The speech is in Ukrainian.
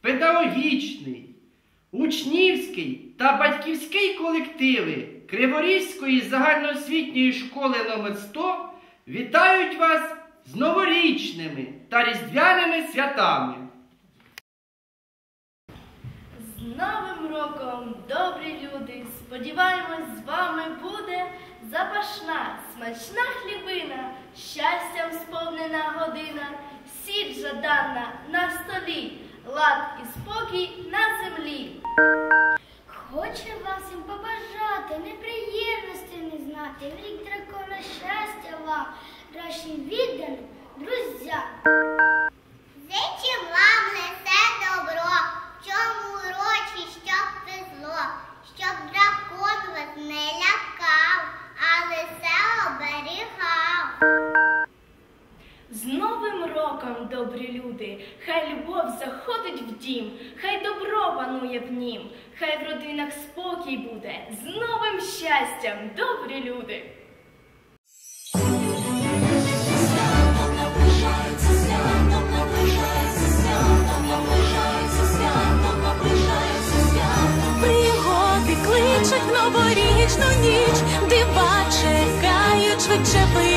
педагогічний, учнівський та батьківський колективи Криворізької загальноосвітньої школи номер 100 вітають вас з новорічними та різдвяними святами. З Новим роком, добрі люди! Сподіваємось, з вами буде запашна, смачна хлібина, щастям сповнена година, жадана на столі, лад і спокій на землі. Хоче вас їм побажати, неприємності не знати, вік дракона щастя вам, ваші віддані, друзя. Роком, добрі люди! Хай любов заходить в дім, хай добро панує в нім, хай в родинах спокій буде, з новим щастям, добрі люди! Пригоди кличуть новорічну ніч, дива чекають, швидше вирушай.